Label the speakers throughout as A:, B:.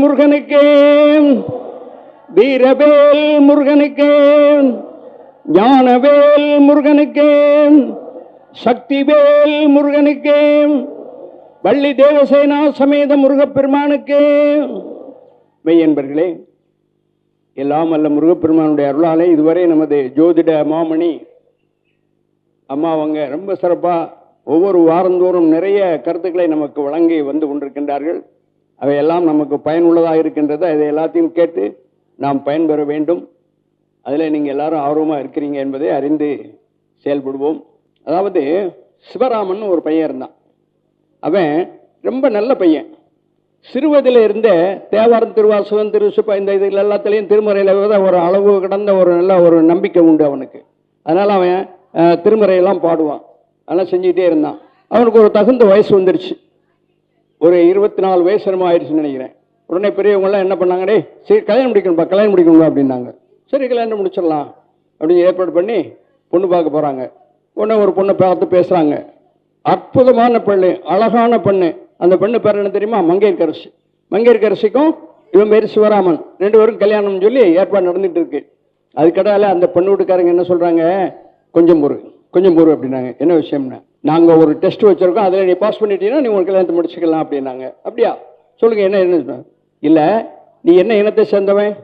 A: முருகனுக்கு வீரவேல் முருகனுக்கு ஞானவேல் முருகனுக்கு சக்திவேல் முருகனுக்கு வள்ளி தேவசேனா சமேத முருகப்பெருமானுக்கு மெய்யன்பர்களே எல்லாம் அல்ல முருகப்பெருமானுடைய அருளாலே இதுவரை நமது ஜோதிட மாமணி அம்மா அவங்க ரொம்ப சிறப்பாக ஒவ்வொரு வாரந்தோறும் நிறைய கருத்துக்களை நமக்கு வழங்கி வந்து கொண்டிருக்கின்றார்கள். அவையெல்லாம் நமக்கு பயனுள்ளதாக இருக்கின்றது? அதை எல்லாத்தையும் கேட்டு நாம் பயன்பெற வேண்டும். அதில் நீங்கள் எல்லாரும் ஆர்வமாக இருக்கிறீங்க என்பதை அறிந்து செயல்படுவோம். அதாவது சிவராமன் ஒரு பையன் இருந்தான் அவன் ரொம்ப நல்ல பையன். சிறுவதில் இருந்தே தேவாரம் திருவாசகம் திருசுப்ப இந்த இதில் எல்லாத்துலேயும் திருமறையில் ஒரு அளவு கடந்த ஒரு நல்ல ஒரு நம்பிக்கை உண்டு அவனுக்கு. அதனால் அவன் திருமறையெல்லாம் பாடுவான். அதெல்லாம் செஞ்சுக்கிட்டே இருந்தான். அவனுக்கு ஒரு தகுந்த வயசு வந்துருச்சு. ஒரு இருபத்தி நாலு வயசு என்னமோ ஆயிடுச்சுன்னு நினைக்கிறேன். உடனே பெரியவங்களாம் என்ன பண்ணாங்க சரி கல்யாணம் முடிக்கணும்ப்பா கல்யாணம் முடிக்கணும்ப்பா அப்படின்னாங்க. சரி கல்யாணம் முடிச்சிடலாம் அப்படின்னு ஏற்பாடு பண்ணி பொண்ணு பார்க்க போகிறாங்க உடனே ஒரு பொண்ணை பார்த்து பேசுகிறாங்க அற்புதமான பெண்ணு அழகான பெண்ணு. அந்த பெண்ணு பேர் என்ன தெரியுமா? மங்கையர்கரசி. மங்கையர்கரசிக்கும் இவன் பேர் சிவராமன். ரெண்டு பேரும் கல்யாணம்னு சொல்லி ஏற்பாடு நடந்துகிட்டு இருக்கு. அதுக்கடால அந்த பெண்ணு வீட்டுக்காரங்க என்ன சொல்கிறாங்க கொஞ்சம் பொறு கொஞ்சம் பொறு அப்படின்னாங்க. என்ன விஷயம்னா? நாங்கள் ஒரு டெஸ்ட் வச்சுருக்கோம் அதில் நீ பாஸ் பண்ணிட்டீங்கன்னா நீ உன் கல்யாணத்தை முடிச்சுக்கலாம் அப்படின்னாங்க. அப்படியா? சொல்லுங்கள் என்ன என்ன இல்லை நீ என்ன இனத்தை சேர்ந்தவன்?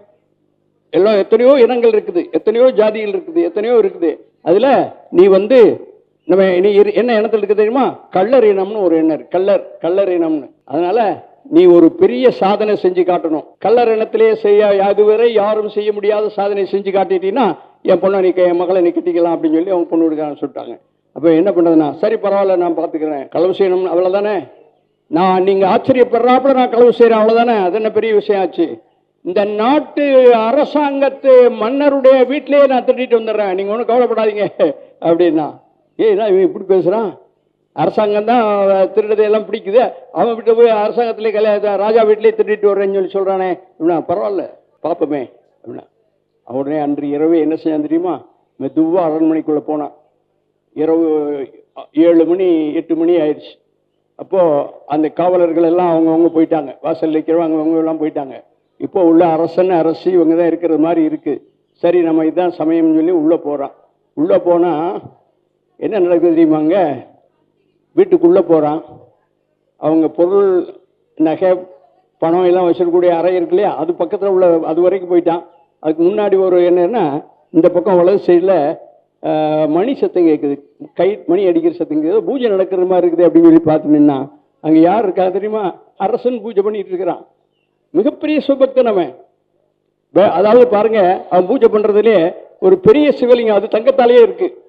A: எல்லாம் எத்தனையோ இனங்கள் இருக்குது எத்தனையோ ஜாதிகள் இருக்குது எத்தனையோ இருக்குது. அதில் நீ வந்து நம்ம நீ இரு- என்ன இனத்தில் இருக்குது தெரியுமா? கள்ளர் இனம்னு ஒரு எண்ணர் கல்லர் கள்ளர் கள்ளர் இனம்னு. அதனால் நீ ஒரு பெரிய சாதனை செஞ்சு காட்டணும். கள்ளர் இனத்திலே செய்ய அதுவரை யாரும் செய்ய முடியாத சாதனை செஞ்சு காட்டிட்டீங்கன்னா என் பொண்ணை நீ என் மகளை நீ கட்டிக்கலாம் அப்படின்னு சொல்லி அவங்க பொண்ணு வீட்டுக்காரங்க சொல்லிட்டாங்க. அப்போ என்ன பண்ணுறதுண்ணா சரி பரவாயில்ல நான் பார்த்துக்கிறேன் களவு செய்யணும் அவ்வளோதானே நான் நீங்கள் ஆச்சரியப்படுறாப்புல நான் களவு செய்கிறேன் அவ்வளோதானே அது என்ன பெரிய விஷயம் ஆச்சு? இந்த நாட்டு அரசாங்கத்து மன்னருடைய வீட்டிலேயே நான் திருடிட்டு வந்துடுறேன். நீங்கள் ஒன்றும் கவலைப்படாதீங்க. அப்படின்னா ஏய் நான் இவன் இப்படி பேசுகிறான் அரசாங்கம் தான் திருடுறதையெல்லாம் பிடிக்குது. அவன் விட்டு போய் அரசாங்கத்திலே கல்யாண ராஜா வீட்டிலே திருடிட்டு வர்றேன்னு சொல்லி சொல்கிறானே அப்படின்னா பரவாயில்ல பார்ப்போமே அப்படின்னா. உடனே அன்று இரவு என்ன செய்யான் தெரியுமா? மெதுவாக அரண்மனைக்குள்ளே போனான். இரவு ஏழு மணி எட்டு மணி ஆயிடுச்சு. அப்போது அந்த காவலர்கள் எல்லாம் அவங்கவுங்க போயிட்டாங்க. வாசல் நிற்கிறவங்க அவங்க எல்லாம் போயிட்டாங்க. இப்போ உள்ள அரசன் அரசு இவங்க தான் இருக்கிற மாதிரி இருக்குது சரி நம்ம இதுதான் சமயம்னு சொல்லி உள்ளே போகிறான் உள்ளே போனால் என்ன நடக்குது தெரியுமாங்க வீட்டுக்குள்ளே போகிறான் அவங்க பொருள் நகை பணம் எல்லாம் வச்சிருக்கக்கூடிய அறை இருக்கு இல்லையா? அது பக்கத்தில் உள்ள அது வரைக்கும் போயிட்டான். அதுக்கு முன்னாடி ஒரு என்னன்னா இந்த பக்கம் வலது சைடில் மணி சத்தம் கேட்குது கை மணி அடிக்கிற சத்தம் கேட்குது பூஜை நடக்கிற மாதிரி இருக்குது அப்படின்னு சொல்லி பார்த்து அங்கே யார் இருக்கா தெரியுமா? அரசன் பூஜை பண்ணிட்டு இருக்கிறான். மிகப்பெரிய சுபக்தன் அவன். வே- அதாவது பாருங்க அவன் பூஜை பண்ணுறதுலே ஒரு பெரிய சிவலிங்கம். அது தங்கத்தாலேயே இருக்கு.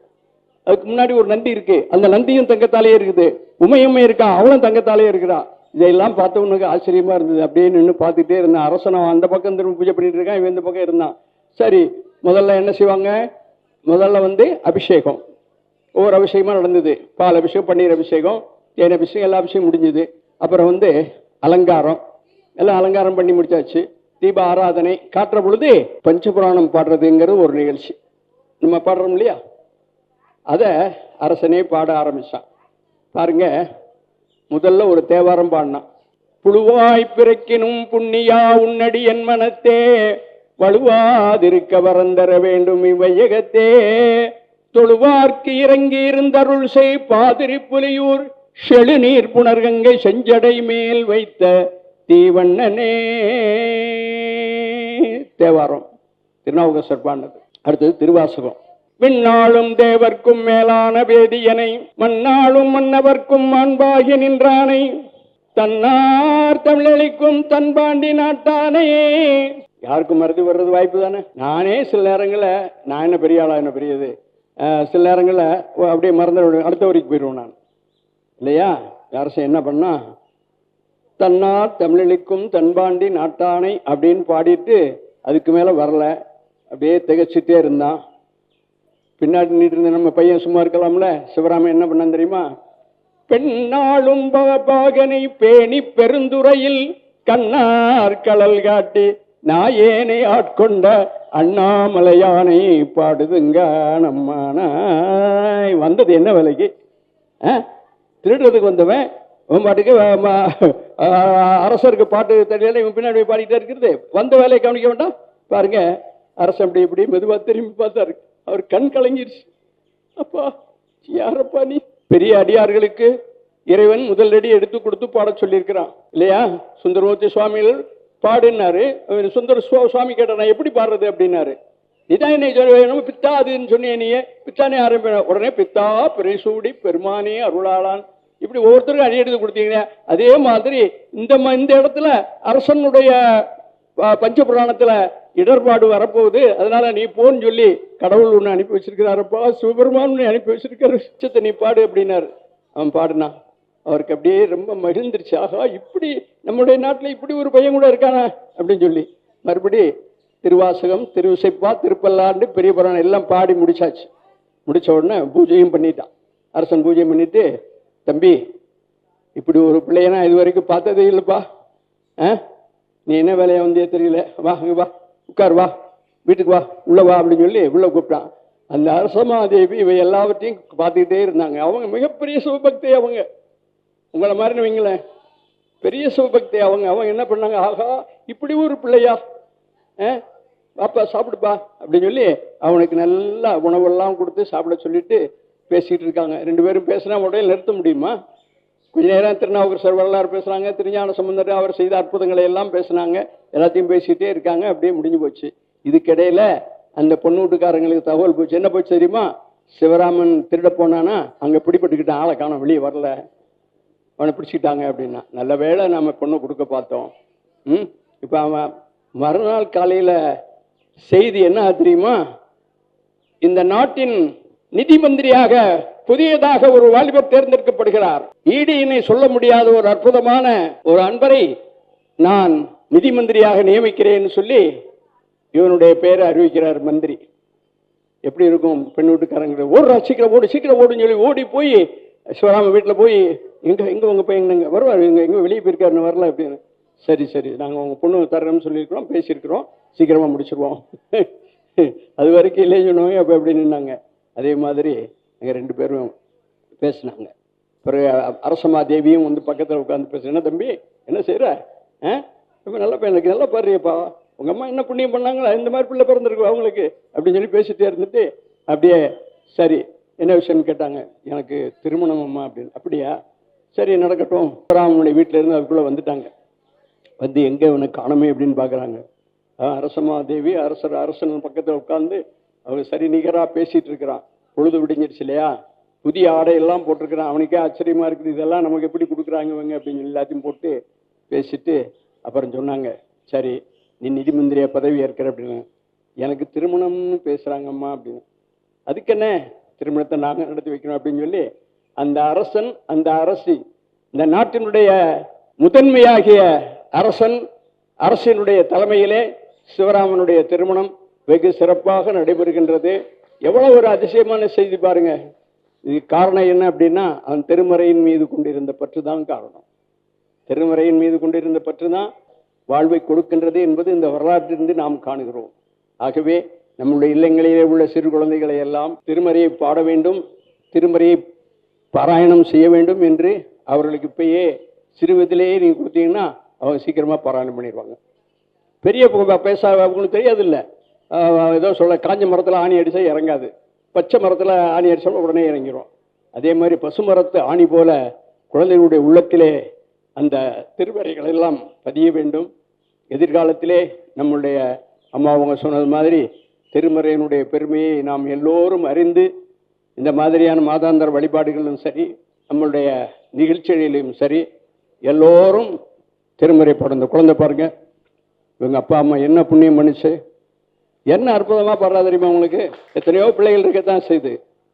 A: அதுக்கு முன்னாடி ஒரு நந்தி இருக்கு. அந்த நந்தியும் தங்கத்தாலேயே இருக்குது. உமையம்மை இருக்கா? அவளும் தங்கத்தாலேயே இருக்கிறா. இதையெல்லாம் பார்த்தவனுக்கு ஆச்சரியமா இருந்தது. அப்படியே நின்று பார்த்துட்டே இருந்தான். அவன் அந்த பக்கம் திரும்ப பூஜை பண்ணிட்டு இருக்கான். இவன் இந்த பக்கம் இருந்தான். சரி முதல்ல என்ன செய்வாங்க? முதல்ல வந்து அபிஷேகம். ஒவ்வொரு அபிஷேகமாக நடந்தது. பால் அபிஷேகம் பன்னீர் அபிஷேகம் தேன் அபிஷேகம் எல்லா அபிஷேகம் முடிஞ்சது. அப்புறம் வந்து அலங்காரம். எல்லாம் அலங்காரம் பண்ணி முடிச்சாச்சு. தீப ஆராதனை. காட்டுற பொழுது பஞ்சபுராணம் பாடுறதுங்கிறது ஒரு நிகழ்ச்சி. நம்ம பாடுறோம் இல்லையா? அதை அரசனே பாட ஆரம்பித்தான் பாருங்க முதல்ல ஒரு தேவாரம் பாடினான். புழுவாய் பிறக்கினும் புண்ணியா உன்னடி என் மனத்தே வலுவாதிருக்க வரந்தர வேண்டும் இவ்வையகத்தே. தொழுவார்க்கு இறங்கி இருந்தருள் செய் பாதிரி புலியூர் செழுநீர் புனர்கங்கை செஞ்சடை மேல் வைத்த தீவண்ணனே. தேவாரம் திருநாவுக பாடினது. அடுத்தது திருவாசகம். விண்ணாளும் தேவர்க்கும் மேலான வேதியனை மண்ணாளும் மன்னவர்க்கும் மாண்பாகி நின்றானை. தன்னார் தமிழளிக்கும் தன்பாண்டி நாட்டானே யாருக்கும் மருதி வர்றது வாய்ப்பு தானே? நானே சில நேரங்களில் நான் என்ன பெரிய ஆளா என்ன பெரியது? சில நேரங்களில் அப்படியே மறந்து அடுத்த வரைக்கும் போயிடுவேன் நான். இல்லையா? அரசு என்ன பண்ணா தன்னார் தமிழளிக்கும் தன்பாண்டி நாட்டானை அப்படின்னு பாடிட்டு அதுக்கு மேலே வரல. அப்படியே திகச்சிட்டே இருந்தான். பின்னாடி நின்று இருந்த நம்ம பையன் சும்மா இருக்கலாம்ல? சிவராமன் என்ன பண்ணான் தெரியுமா? பெண்ணாளும் பாகனை பேணி பெருந்துறையில் கண்ணார் கடல் காட்டி நான் ஏனை ஆட்கொண்ட அண்ணாமலையானை பாடுதுங்க நம்மானாய் வந்தது என்ன விலைக்கு? ஆ? திருடுறதுக்கு வந்தவன் உன் பாட்டுக்கு அரசருக்கு பாட்டு தெரியல இவன் பின்னாடி போய் பாடிக்கிட்டே இருக்கிறது. வந்த வேலையை கவனிக்க வேண்டாம். பாருங்க அரசன் அப்படி இப்படி மெதுவாக திரும்பி பார்த்தாரு. அவர் கண் கலங்கிருச்சு. அப்பா யாரப்பா நீ? பெரிய அடியார்களுக்கு இறைவன் முதல் அடி எடுத்து கொடுத்து பாட சொல்லியிருக்கிறான். இல்லையா? சுந்தரமூர்த்தி சுவாமிகள் பாடுனாரு. அவர் சுந்தர சுவாமி கேட்டார் நான் எப்படி பாடுறது? அப்படின்னாரு. இதான் என்னை சொல்ல பித்தா அதுன்னு சொன்னியே நீ பித்தானே ஆரம்பி உடனே பித்தா பிரைசூடி பெருமானே அருளாளான். இப்படி ஒவ்வொருத்தருக்கும் அடி எடுத்து கொடுத்தீங்க அதே மாதிரி இந்த ம- இந்த இடத்துல அரசனுடைய பஞ்ச பஞ்சபுராணத்துல இடர்பாடு வரப்போகுது. அதனால நீ போன்னு சொல்லி கடவுள் உன்னை அனுப்பி வச்சிருக்கிறாரப்பா. சிவபெருமான் உன்னை அனுப்பி வச்சிருக்கிற உச்சத்தை நீ பாடு அப்படின்னாரு. அவன் பாடுனான். அவருக்கு அப்படியே ரொம்ப மகிழ்ந்துருச்சு. ஆகா இப்படி நம்முடைய நாட்டில் இப்படி ஒரு பையன் கூட இருக்கானா? அப்படின்னு சொல்லி. மறுபடி திருவாசகம் திருவிசைப்பா திருப்பல்லாண்டு பெரிய புராணம் எல்லாம் பாடி முடிச்சாச்சு. முடிச்ச உடனே பூஜையும் பண்ணிட்டான். அரசன் பூஜை பண்ணிட்டு தம்பி இப்படி ஒரு பிள்ளையனா இது வரைக்கும் பார்த்ததே இல்லைப்பா. ஆ? நீ என்ன வேலையை வந்தே தெரியல. வா வா. உட்கார் வா. வீட்டுக்கு வா. உள்ள வா அப்படின்னு சொல்லி உள்ள கூப்பிட்டான். அந்த அரசமாதேவி இவை எல்லாவற்றையும் பார்த்துக்கிட்டே இருந்தாங்க. அவங்க மிகப்பெரிய சிவபக்தி அவங்க. உங்களை மாதிரி வைங்களேன் பெரிய சிவபக்தி அவங்க அவங்க என்ன பண்ணாங்க? ஆகா இப்படி ஒரு பிள்ளையா? ஆ? பாப்பா சாப்பிடுப்பா அப்படின்னு சொல்லி அவனுக்கு நல்லா உணவெல்லாம் கொடுத்து சாப்பிட சொல்லிட்டு பேசிட்டு இருக்காங்க. ரெண்டு பேரும் பேசுனா உடனே நிறுத்த முடியுமா? கொஞ்ச நேரம் திருநாவுக்கரசர் வரலாறு பேசுறாங்க திருஞான சம்பந்தர் அவர் செய்த அற்புதங்களை எல்லாம் பேசுனாங்க. எல்லாத்தையும் பேசிட்டே இருக்காங்க அப்படியே முடிஞ்சு போச்சு. இதுக்கிடையில அந்த பொண்ணு வீட்டுக்காரங்களுக்கு தகவல் போச்சு. என்ன போச்சு தெரியுமா? சிவராமன் திருட போனானா அங்க பிடிபட்டுக்கிட்டான் ஆளை காணோம் வெளியே வரல. அவனை பிடிச்சிட்டாங்க அப்படின்னா நல்ல வேளை நம்ம பொண்ணு கொடுக்க பார்த்தோம். ம்? இப்போ அவன் மறுநாள் காலையில் செய்தி என்ன தெரியுமா? இந்த நாட்டின் நிதி மந்திரியாக புதியதாக ஒரு வாலிபர் தேர்ந்தெடுக்கப்படுகிறார். ஈடியினை சொல்ல முடியாத ஒரு அற்புதமான ஒரு அன்பரை நான் நிதி மந்திரியாக நியமிக்கிறேன்னு சொல்லி இவனுடைய பெயரை அறிவிக்கிறார் மந்திரி. எப்படி இருக்கும்? பெண் வீட்டுக்காரங்க ஓடுறா சீக்கிரம் ஓடு சீக்கிரம் ஓடுன்னு சொல்லி ஓடி போய் சிவராம வீட்டில் போய் எங்கே எங்கே உங்கள் பையன் எங்க வருவார் எங்க எங்கே வெளியே போயிருக்காருன்னு வரல அப்படின்னு. சரி சரி நாங்கள் உங்கள் பொண்ணு தர்றோம்னு சொல்லியிருக்கிறோம் பேசியிருக்கிறோம் சீக்கிரமாக முடிச்சிருவோம். அது வரைக்கும் இல்லை சொன்னவங்க அப்போ எப்படி நின்னாங்க? அதே மாதிரி எங்கள் ரெண்டு பேரும் பேசினாங்க. பிறகு அரசமா தேவியும் வந்து பக்கத்தில் உட்காந்து பேசுகிறேன் என்ன தம்பி என்ன செய்கிற ஆ? ரொம்ப நல்ல பையனுக்கு நல்லா பாருப்பா உங்கள் அம்மா என்ன புண்ணியம் பண்ணாங்களா? இந்த மாதிரி பிள்ளை பிறந்திருக்கு அவங்களுக்கு? அப்படின்னு சொல்லி பேசிட்டே இருந்துட்டு அப்படியே சரி என்ன விஷயம்னு கேட்டாங்க. எனக்கு திருமணம் அம்மா அப்படின்னு. அப்படியா? சரி நடக்கட்டும். ராமனுடைய வீட்டில இருந்து அதுக்குள்ளே வந்துட்டாங்க. வந்து எங்கே இவனை காணமே அப்படின்னு பார்க்குறாங்க. அரசம்மா தேவி அரசர் அரசன் பக்கத்தில் உட்காந்து அவர் சரி நிகராக பேசிகிட்டு இருக்கிறான். பொழுது விடிஞ்சிருச்சு இல்லையா? புதிய ஆடையெல்லாம் போட்டிருக்கிறான். அவனுக்கே ஆச்சரியமாக இருக்குது இதெல்லாம் நமக்கு எப்படி கொடுக்குறாங்க இவங்க அப்படின்னு எல்லாத்தையும் போட்டு பேசிட்டு அப்புறம் சொன்னாங்க சரி நீ நிதி மந்திரியா பதவி ஏற்கிற அப்படின்னு. எனக்கு திருமணம்னு பேசுகிறாங்கம்மா அப்படின்னு. அதுக்கு என்ன? திருமணத்தை நாங்கள் நடத்தி வைக்கணும் அப்படின்னு சொல்லி அந்த அரசன் அந்த அரசி இந்த நாட்டினுடைய முதன்மையாகிய அரசன் அரசினுடைய தலைமையிலே சிவராமனுடைய திருமணம் வெகு சிறப்பாக நடைபெறுகின்றது. எவ்வளவு ஒரு அதிசயமான செய்தி பாருங்க. இது காரணம் என்ன அப்படின்னா அவன் திருமறையின் மீது கொண்டிருந்த பற்று தான் காரணம். திருமறையின் மீது கொண்டிருந்த பற்று தான் வாழ்வை கொடுக்கின்றது என்பது இந்த வரலாற்றிலிருந்து நாம் காணுகிறோம். ஆகவே நம்முடைய இல்லங்களிலே உள்ள சிறு குழந்தைகளை எல்லாம் திருமறையை பாட வேண்டும். திருமறையை பாராயணம் செய்ய வேண்டும் என்று அவர்களுக்கு இப்பயே சிறுவதிலேயே நீங்கள் கொடுத்தீங்கன்னா அவங்க சீக்கிரமாக பாராயணம் பண்ணிடுவாங்க. பெரிய பேச அவங்களுக்கு தெரியாது ஏதோ சொல்ல காஞ்ச மரத்தில் ஆணி அடித்தா இறங்காது. பச்சை மரத்தில் ஆணி அடிச்சா உடனே இறங்கிடும் அதே மாதிரி பசு மரத்து ஆணி போல குழந்தைகளுடைய உள்ளத்திலே அந்த திருவரைகள் எல்லாம் பதிய வேண்டும். எதிர்காலத்திலே நம்முடைய அம்மா அவங்க சொன்னது மாதிரி திருமறையினுடைய பெருமையை நாம் எல்லோரும் அறிந்து இந்த மாதிரியான மாதாந்திர வழிபாடுகளிலும் சரி நம்மளுடைய நிகழ்ச்சிகளிலும் சரி எல்லோரும் திருமுறை பாடும் இந்த குழந்தை பாருங்க. இவங்க அப்பா அம்மா என்ன புண்ணியம் பண்ணுச்சு? என்ன அற்புதமாக பாடுறா தெரியுமா உங்களுக்கு? எத்தனையோ பிள்ளைகள் இருக்கத்தான் செய்து.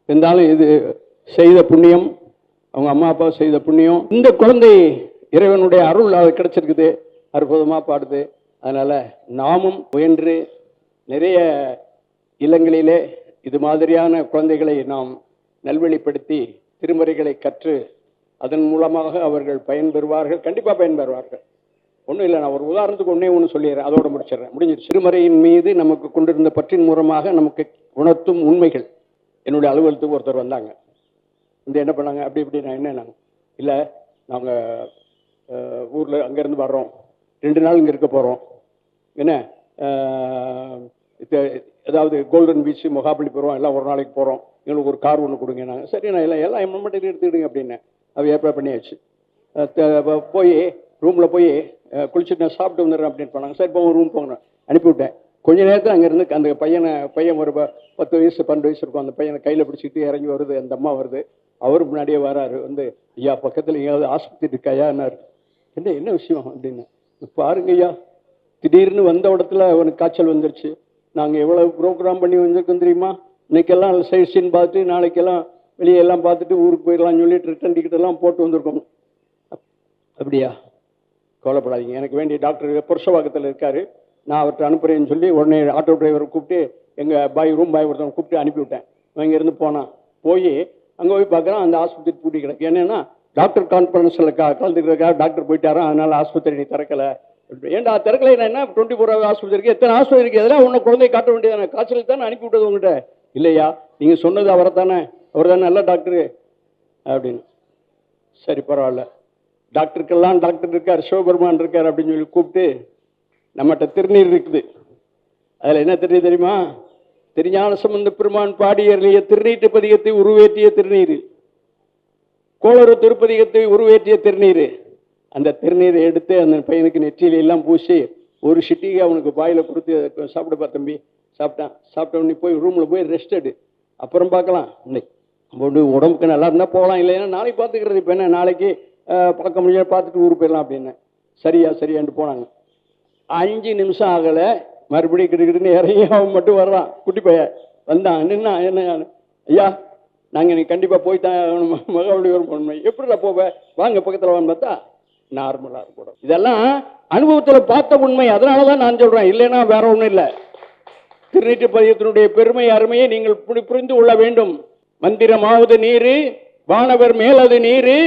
A: இருந்தாலும் இது செய்த புண்ணியம் அவங்க அம்மா அப்பா செய்த புண்ணியம். இந்த குழந்தை இறைவனுடைய அருள் அது கிடைச்சிருக்குது. அற்புதமாக பாடுது. அதனால் நாமும் முயன்று நிறைய இல்லங்களிலே இது மாதிரியான குழந்தைகளை நாம் நல்வழிப்படுத்தி திருமறைகளை கற்று அதன் மூலமாக அவர்கள் பயன்பெறுவார்கள் கண்டிப்பாக பயன்பெறுவார்கள் ஒன்றும் இல்லை நான் ஒரு உதாரணத்துக்கு ஒன்றே ஒன்று சொல்லிடுறேன் அதோட முடிச்சிடுறேன். முடிஞ்சிருச்சு திருமறையின் மீது நமக்கு கொண்டிருந்த பற்றின் மூலமாக நமக்கு உணர்த்தும் உண்மைகள். என்னுடைய அலுவலகத்துக்கு ஒருத்தர் வந்தாங்க. வந்து என்ன பண்ணாங்க? அப்படி இப்படி நான் என்ன இல்லை நாங்கள் ஊரில் அங்கேருந்து வர்றோம். ரெண்டு நாள் இங்கே இருக்க போகிறோம் என்ன? ஏதாவது அதாவது கோல்டன் பீச் மகாபலிபுரம் எல்லாம் ஒரு நாளைக்கு போகிறோம் எங்களுக்கு ஒரு கார் ஒன்று கொடுங்க. நாங்கள் சரி நான் எல்லாம் எல்லாம் எம்எல் மட்டும் எடுத்துக்கிடுங்க அப்படின்னேன் அவ ஏற்பாடு பண்ணியாச்சு. போய் ரூமில் போய் குளிச்சுட்டு நான் சாப்பிட்டு வந்துடுறேன் அப்படின்னு போனாங்க சரி போ ரூம் போங்க அனுப்பிவிட்டேன். கொஞ்ச நேரத்தில் அங்கேருந்து அந்த பையனை பையன் ஒரு பத்து வயசு பன்னெண்டு வயசு இருக்கும். அந்த பையனை கையில் பிடிச்சிக்கிட்டு இறங்கி வருது. அந்த அம்மா வருது. அவர் முன்னாடியே வராரு. வந்து ஐயா பக்கத்தில் எங்கேயாவது ஆஸ்பத்திரி இருக்காயான்னாரு என்ன என்ன விஷயம்? அப்படின்னு. பாருங்க ஐயா. திடீர்னு வந்த இடத்துல அவனுக்கு காய்ச்சல் வந்துருச்சு. நாங்கள் எவ்வளோ ப்ரோக்ராம் பண்ணி வந்திருக்கோம் தெரியுமா? இன்றைக்கெல்லாம் சைட் பார்த்து பார்த்துட்டு நாளைக்கெல்லாம் வெளியே எல்லாம் பார்த்துட்டு ஊருக்கு போயிடலாம்னு சொல்லிட்டு ரிட்டன் டிக்கெட் எல்லாம் போட்டு வந்திருக்கோம். அப்படியா? கவலைப்படாதீங்க. எனக்கு வேண்டிய டாக்டர் புருஷவாக்கத்தில் இருக்காரு. நான் அவர்கிட்ட அனுப்புகிறேன்னு சொல்லி உடனே ஆட்டோ டிரைவரை கூப்பிட்டு எங்கள் பாய் ரூம் பாய் ஒருத்தவங்க கூப்பிட்டு அனுப்பிவிட்டேன். இங்கேருந்து போனான் போய் அங்கே போய் பார்க்குறான் அந்த ஆஸ்பத்திரி பூட்டி கிடக்கு. என்னென்னா டாக்டர் கான்ஃபரன்ஸில் க கலந்துக்கிறதுக்காக டாக்டர் போயிட்டாரான் அதனால் ஆஸ்பத்திரி நீ திறக்கல. ஏன்டா திறக்கல என்ன? டுவெண்ட்டி ஃபோர் ஹவர் ஆஸ்பத்திரி இருக்குது எத்தனை ஆஸ்பத்திரி இருக்குது எதெல்லாம் உன்னை குழந்தை காட்ட வேண்டியதானே? காய்ச்சல் தானே அனுப்பி விட்டது உங்கள்கிட்ட இல்லையா? நீங்கள் சொன்னது அவரை தானே அவர் தானே நல்ல டாக்டரு அப்படின்னு. சரி பரவாயில்ல. டாக்டருக்கெல்லாம் டாக்டர் இருக்கார் சிவபெருமான் இருக்கார் அப்படின்னு சொல்லி கூப்பிட்டு நம்மகிட்ட திருநீர் இருக்குது. அதில் என்ன தெரியும் தெரியுமா? திருஞான சம்பந்த பெருமான் பாடியர்லேயே திருநீட்டு பதிகத்தை உருவேற்றிய திருநீர். கோளறு திருப்பதிகத்தை உருவேற்றிய திருநீர். அந்த திருநீரை எடுத்து அந்த பையனுக்கு நெற்றியில எல்லாம் பூசி ஒரு சிட்டிகை அவனுக்கு பாயில் கொடுத்து சாப்பிடுப்பா தம்பி. சாப்பிட்டான். சாப்பிட்ட உடனே போய் ரூமில் போய் ரெஸ்ட் எடு. அப்புறம் பார்க்கலாம். இன்னைக்கு உடம்புக்கு நல்லா இருந்தால் போகலாம். இல்லைன்னா நாளைக்கு பார்த்துக்கிறது இப்போ என்ன? நாளைக்கு பார்க்க முடியாது பார்த்துட்டு ஊருக்கு போயிடலாம் அப்படின்னு. சரியா சரியான்ட்டு போனாங்க. அஞ்சு நிமிஷம் ஆகலை. மறுபடியும் கிட்டுக்கிட்டுன்னு இறங்கி அவன் மட்டும் வர்றான். குட்டி பையன் வந்தான். நின்னா என்ன? ஐயா நாங்கள் நீ கண்டிப்பாக போய் தான் மகாபலிபுரம் போகணும்? எப்படிடா போவேன் வாங்க பக்கத்தில் வான்னு பார்த்தா நார்மலாக இருக்கணும் இதெல்லாம் அனுபவத்தில் பார்த்த உண்மை. அதனால தான் நான் சொல்கிறேன் இல்லைன்னா வேற ஒன்றும் இல்லை. திருநீட்டு பதியத்தினுடைய பெருமை அருமையை நீங்கள் புரிந்து கொள்ள வேண்டும். மந்திரமாவது நீரு வானவர் மேலது நீரு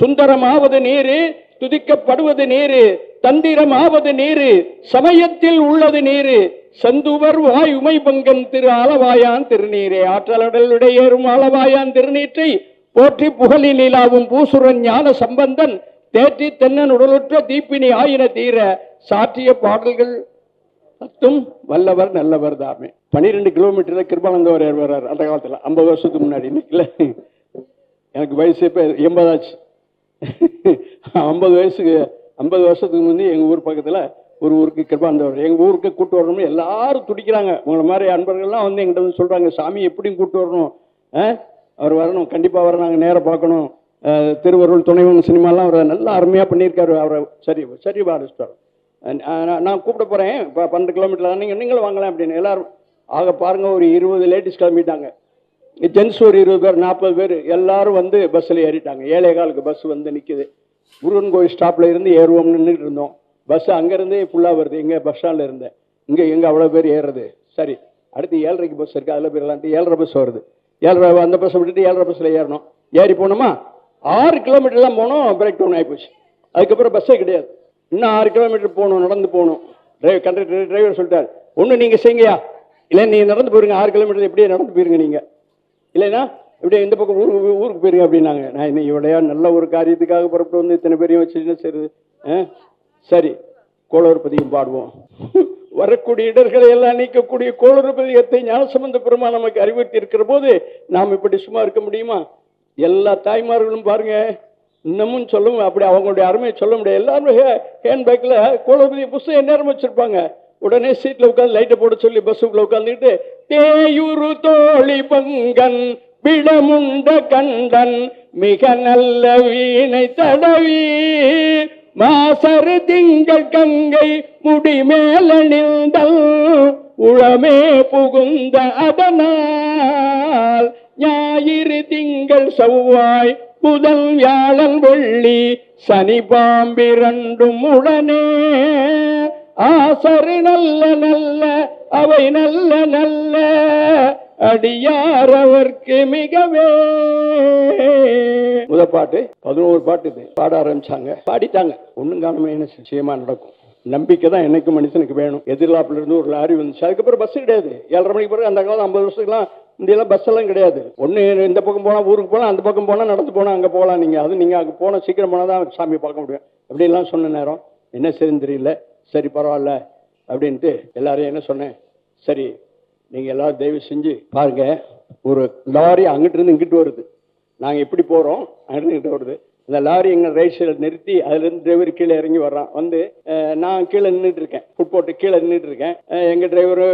A: சுந்தரமாவது நீரு துதிக்கப்படுவது நீரு தந்திரமாவது நீரு சமயத்தில் உள்ளது நீரு சந்துவர் வாய் உமை பங்கம் திரு ஆலவாயான் திருநீரே ஆற்றலடலுடைய ஏறும் ஆலவாயான் திருநீற்றை போற்றி புகழி நிலாவும் பூசுரன் ஞான சம்பந்தன் தேற்றி தென்னன் உடலுற்ற தீப்பினி ஆயின தீர சாற்றிய பாடல்கள் பத்தும் வல்லவர் நல்லவர் தாமே. பன்னிரெண்டு கிலோமீட்டர்ல கிருபானந்தவர் வர்றார் அந்த காலத்துல. ஐம்பது வருஷத்துக்கு முன்னாடி இன்னைக்குல எனக்கு வயசு இப்ப எண்பதாச்சு ஐம்பது வயசுக்கு ஐம்பது வருஷத்துக்கு முந்தி எங்க ஊர் பக்கத்துல ஒரு ஊருக்கு கிருபானந்தவர். எங்க ஊருக்கு கூட்டு வரணும்னு எல்லாரும் துடிக்கிறாங்க. உங்களை மாதிரி அன்பர்கள்லாம் வந்து எங்கிட்ட வந்து சொல்றாங்க சாமி எப்படியும் கூட்டு வரணும்? ஆ? அவர் வரணும் கண்டிப்பா வர நாங்க நேராக பார்க்கணும். திருவருள் துணைவன் சினிமாலாம் அவர் நல்லா அருமையாக பண்ணியிருக்காரு. அவரை சரி சரி பாடிஸ்டார் நான் நான் கூப்பிட போகிறேன் இப்போ பன்னெண்டு கிலோமீட்டர் தான் நீங்கள் நீங்களும் வாங்கலாம் அப்படின்னு. எல்லோரும் ஆக பாருங்கள் ஒரு இருபது லேடிஸ் கிளம்பிட்டாங்க. ஜென்ஸ் ஒரு இருபது பேர் நாற்பது பேர். எல்லாரும் வந்து பஸ்ஸில் ஏறிட்டாங்க. ஏழை காலுக்கு பஸ் வந்து நிற்குது முருகன் கோயில் ஸ்டாப்பில் இருந்து ஏறுவோம்னு நின்றுட்டு இருந்தோம். பஸ் அங்கேருந்தே ஃபுல்லாக வருது. இங்கே பஸ் ஸ்டாண்டில் இருந்தேன் இங்கே எங்கே அவ்வளோ பேர் ஏறுறது. சரி. அடுத்து ஏழரைக்கு பஸ் இருக்குது அதில் போயிடலான்ட்டு ஏழரை பஸ் வருது. ஏழரை அந்த பஸ்ஸை விட்டுட்டு ஏழரை பஸ்ஸில் ஏறணும். ஏறி போனோமா ஆறு கிலோமீட்டர் தான் போனோம் பிரேக் டவுன் ஆகிப்போச்சு அதுக்கப்புறம் பஸ்ஸே கிடையாது. இன்னும் ஆறு கிலோமீட்டர் போகணும் நடந்து போகணும் டிரைவர் கண்டக்டர் டிரைவர் சொல்லிட்டார் ஒன்று நீங்கள் செய்யுங்கயா இல்லை நீங்கள் நடந்து போயிருங்க ஆறு கிலோமீட்டர் எப்படியே நடந்து போயிருங்க நீங்கள் இல்லைன்னா இப்படியே இந்த பக்கம் ஊருக்கு ஊருக்கு போயிருங்க அப்படின்னாங்க. நான் இன்னும் இவ்வளையா நல்ல ஒரு காரியத்துக்காக புறப்பட்டு வந்து இத்தனை பேரையும் வச்சு என்ன செய்யுது ஆ? சரி கோளறு பாடுவோம். வரக்கூடிய இடர்களை எல்லாம் நீக்கக்கூடிய கோளறுபதியத்தை ஞானசம்பந்த பெருமா நமக்கு அறிவுறுத்தி இருக்கிற போது நாம் இப்படி சும்மா இருக்க முடியுமா? எல்லா தாய்மார்களும் பாருங்க இன்னமும் சொல்ல அப்படி அவங்களுடைய அருமையை சொல்ல முடியாது. எல்லாருமே ஹேண்ட்பேக்கில் கோளபதி புஸ்தகம் நேரம் வச்சிருப்பாங்க? உடனே சீட்டில் உட்காந்து லைட்டை போட சொல்லி பஸ்ஸுக்குள்ள உட்காந்துக்கிட்டு தேயுரு தோழி பங்கன் விடமுண்ட கண்டன் மிக நல்ல வீணை தடவி மாசரு திங்கள் கங்கை முடிமேலணிந்தல் உளமே புகுந்த அதனால் ஞாயிறு திங்கள் செவ்வாய் புதன் வியாழன் வெள்ளி சனி பாம்பிரண்டும் உடனே. ஆசரு நல்ல நல்ல அவை நல்ல நல்ல அடியார் அவர்க்கு மிகவே. முத பாட்டு பதினோரு பாட்டு இது. பாட ஆரம்பிச்சாங்க. பாடிட்டாங்க. ஒண்ணும் காரணமே என்ன நிச்சயமா நடக்கும். நம்பிக்கை தான் என்னைக்கு மனுஷனுக்கு வேணும். எதிர்லாப்புல இருந்து ஒரு லாரி வந்துச்சு. அதுக்கப்புறம் பஸ் கிடையாது. ஏழரை மணிக்கு பிறகு அந்த காலம் ஐம்பது வருஷத்துக்குலாம் இந்தியெல்லாம் பஸ் எல்லாம் கிடையாது. ஒன்று இந்த பக்கம் போனால் ஊருக்கு போனால் அந்த பக்கம் போனால் நடந்து போனால் அங்கே போகலாம் நீங்கள் அது நீங்கள் அங்கே போனால் சீக்கிரம் போனால் தான் சாமி பார்க்க முடியும். அப்படின்லாம் சொன்ன நேரம் என்ன சரின்னு தெரியல. சரி பரவாயில்ல அப்படின்ட்டு எல்லாரையும் என்ன சொன்னேன். சரி நீங்கள் எல்லோரும் தயவு செஞ்சு பாருங்கள் ஒரு லாரி அங்கிட்டு இருந்து இங்கிட்டு வருது. நாங்கள் எப்படி போகிறோம் அங்கிட்டு இங்கிட்டு வருது. இந்த லாரி எங்கள் ரைட் சைடில் நிறுத்தி அதுலேருந்து டிரைவர் கீழே இறங்கி வர்றான். வந்து நான் கீழே நின்றுட்டு இருக்கேன் ஃபுட் போட்டு கீழே நின்றுட்டு இருக்கேன் எங்கள் டிரைவரு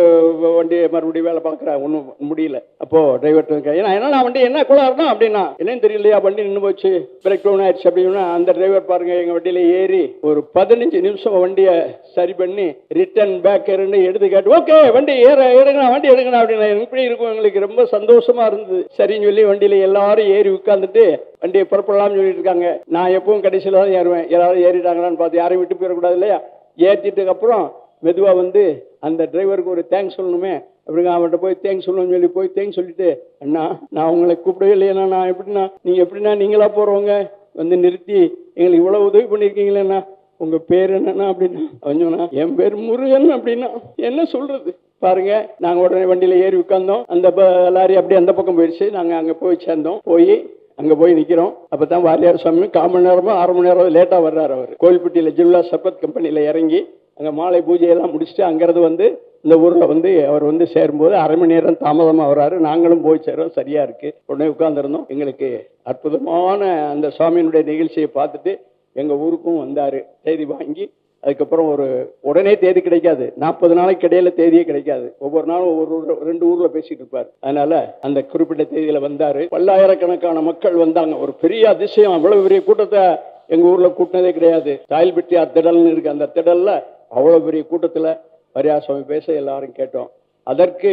A: வண்டி மறுபடியும் வேலை பார்க்குறேன் ஒன்றும் முடியல. அப்போது டிரைவர் இருக்கேன் ஏன்னா என்ன வண்டி என்ன குளாருனா அப்படின்னா என்னன்னு தெரியலையா வண்டி நின்று போச்சு. பிரேக் டவுன் ஆயிடுச்சு. அப்படின்னா அந்த டிரைவர் பாருங்க எங்கள் வண்டியில் ஏறி ஒரு பதினஞ்சு நிமிஷம் வண்டியை சரி பண்ணி ரிட்டர்ன் பேக் இருந்து எடுத்து கேட்டு ஓகே வண்டி ஏற எடுங்கண்ணா வண்டி எடுங்கண்ணா அப்படின்னா இப்படி இருக்கும். எங்களுக்கு ரொம்ப சந்தோஷமா இருந்தது. சரின்னு சொல்லி வண்டியில எல்லாரும் ஏறி உட்காந்துட்டு வண்டியை புறப்படலாம்னு சொல்லிட்டு இருக்காங்க நான் எப்பவும் கடைசியில் தான் ஏறுவேன். யாராவது ஏறிட்டாங்களான்னு பார்த்து யாரையும் விட்டு போயிடக்கூடாது இல்லையா? ஏற்றிட்டதுக்கு அப்புறம் மெதுவாக வந்து அந்த டிரைவருக்கு ஒரு தேங்க்ஸ் சொல்லணுமே. அப்படிங்க அவன்கிட்ட போய் தேங்க்ஸ் சொல்லணும்னு சொல்லி போய் தேங்க்ஸ் சொல்லிட்டு அண்ணா நான் உங்களை கூப்பிடவே இல்லையா நான் எப்படின்னா நீங்கள் எப்படின்னா நீங்களா போகிறவங்க வந்து நிறுத்தி எங்களுக்கு இவ்வளோ உதவி பண்ணியிருக்கீங்களேண்ணா உங்க பேர் என்னன்னா அப்படின்னா அவன் சொன்னா என் பேர் முருகன் அப்படின்னா என்ன சொல்றது? பாருங்க நாங்க உடனே வண்டியில ஏறி உட்கார்ந்தோம். அந்த ப- லாரி அப்படியே அந்த பக்கம் போயிடுச்சு. நாங்க அங்க போய் சேர்ந்தோம். போய் அங்கே போய் நிற்கிறோம் அப்போ தான் வாரியார் சுவாமி கால் மணி நேரமோ அரை மணி நேரம் லேட்டாக வர்றார் அவர். கோயில்பட்டியில் ஜில்லா சப்பத் கம்பெனியில் இறங்கி அங்கே மாலை பூஜையெல்லாம் முடிச்சுட்டு அங்கேருந்து வந்து இந்த ஊரில் வந்து அவர் வந்து சேரும்போது அரை மணி நேரம் தாமதமாக வர்றாரு. நாங்களும் போய் சேரோம் சரியாக இருக்குது உடனே உட்காந்துருந்தோம் எங்களுக்கு அற்புதமான அந்த சுவாமியினுடைய நிகழ்ச்சியை பார்த்துட்டு எங்கள் ஊருக்கும் வந்தார். செய்தி வாங்கி அதுக்கப்புறம் ஒரு உடனே தேதி கிடைக்காது. நாற்பது நாளைக்கு இடையில தேதியே கிடைக்காது. ஒவ்வொரு நாளும் ஒவ்வொரு ரெண்டு ஊர்ல பேசிட்டு இருப்பார். அதனால அந்த குறிப்பிட்ட தேதியில வந்தாரு. பல்லாயிரக்கணக்கான மக்கள் வந்தாங்க. ஒரு பெரிய அதிசயம். அவ்வளவு பெரிய கூட்டத்தை எங்க ஊர்ல கூட்டினதே கிடையாது. தாயல்பட்டியார் திடல்னு இருக்கு. அந்த திடல்ல அவ்வளவு பெரிய கூட்டத்துல பரியாசுவாமி பேச எல்லாரும் கேட்டோம். அதற்கு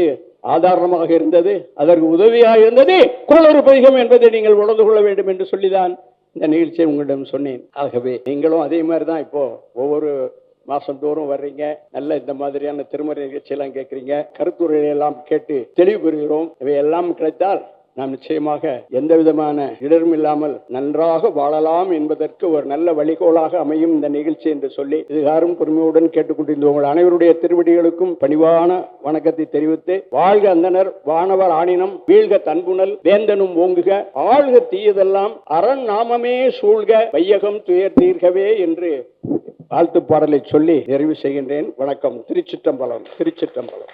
A: ஆதாரமாக இருந்தது அதற்கு உதவியாக இருந்தது குளறு பதிகம் என்பதை நீங்கள் உணர்ந்து கொள்ள வேண்டும் என்று சொல்லிதான் இந்த நிகழ்ச்சியை உங்களிடம் சொன்னேன். ஆகவே நீங்களும் அதே மாதிரி தான் இப்போ ஒவ்வொரு மாசம் தோறும் வர்றீங்க. நல்ல இந்த மாதிரியான திருமறை நிகழ்ச்சியெல்லாம் கேட்குறீங்க. கருத்துரை எல்லாம் கேட்டு தெளிவு பெறுகிறோம் இவை எல்லாம் கிடைத்தால் நாம் நிச்சயமாக எந்த விதமான இடரும் இல்லாமல் நன்றாக வாழலாம் என்பதற்கு ஒரு நல்ல வழிகோலாக அமையும் இந்த நிகழ்ச்சி என்று சொல்லி இதுகாரும் பொறுமையுடன் கேட்டுக்கொண்டிருந்த உங்கள் அனைவருடைய திருவடிகளுக்கும் பணிவான வணக்கத்தை தெரிவித்து வாழ்க அந்தனர் வானவர் ஆணினம் வீழ்க தன்புணல் வேந்தனும் ஓங்குக ஆழ்க தீயதெல்லாம் அரண் நாமமே சூழ்க வையகம் துயர் தீர்கவே என்று வாழ்த்து பாடலை சொல்லி நிறைவு செய்கின்றேன். வணக்கம். திருச்சிற்றம்பலம் திருச்சிற்றம்பலம்.